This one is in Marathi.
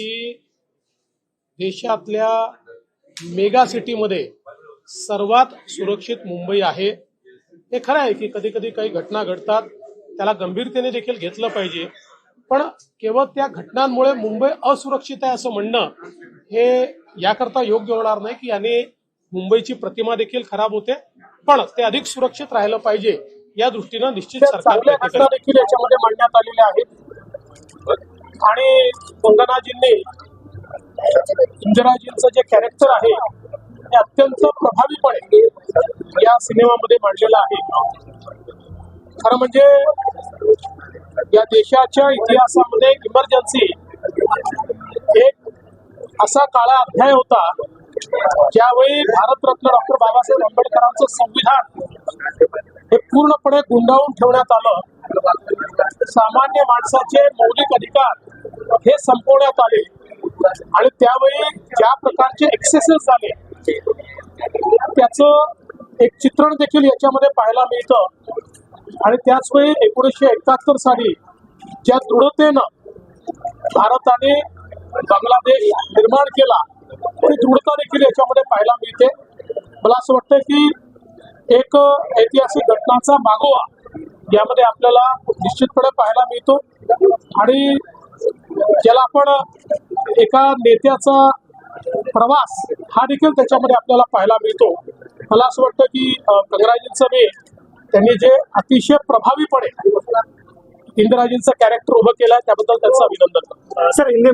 की देशातल्या मेगा सिटीमध्ये सर्वात सुरक्षित मुंबई आहे. हे खरं आहे की कधी कधी काही घटना घडतात त्याला गंभीरतेने देखील घेतलं पाहिजे. पण केवळ त्या घटनांमुळे मुंबई असुरक्षित आहे असं म्हणणं हे याकरता योग्य होणार नाही की याने मुंबईची प्रतिमा देखील खराब होते. पण ते अधिक सुरक्षित राहिलं पाहिजे या दृष्टीनं निश्चित सरकार. देखील याच्यामध्ये मांडण्यात आलेल्या आहेत. आणि वंदनाजींनी इंदिराजींचं जे कॅरेक्टर आहे ते अत्यंत प्रभावीपणे या सिनेमामध्ये मांडलेलं आहे. खरं म्हणजे या देशाच्या इतिहासामध्ये इमर्जन्सी एक असा काळा अध्याय होता ज्यावेळी भारतरत्न डॉक्टर बाबासाहेब आंबेडकरांचं संविधान हे पूर्णपणे गुंडाळून ठेवण्यात आलं. सामान्य माणसाचे मौलिक अधिकार हे संपवण्यात आले. आणि त्यावेळी ज्या प्रकारचे एक्सेसेस झाले त्याचं एक चित्रण देखील याच्यामध्ये पाहायला मिळतं. आणि त्याच वेळी एकोणीसशे एकाहत्तर साली ज्या दृढतेनं भारताने बांगलादेश निर्माण केला ती दृढता देखील याच्यामध्ये पाहायला मिळते. मला असं वाटतं की एक ऐतिहासिक घटनांचा मागोवा यामध्ये आपल्याला निश्चितपणे पाहायला मिळतो. आणि ज्याला आपण एका नेत्याचा प्रवास हा देखील त्याच्यामध्ये आपल्याला पाहायला मिळतो. मला असं वाटतं की अं, कंगराजींचं मी त्यांनी जे अतिशय प्रभावीपणे इंदिराजींचं कॅरेक्टर उभं केलं त्याबद्दल त्यांचं अभिनंदन सर हिंदी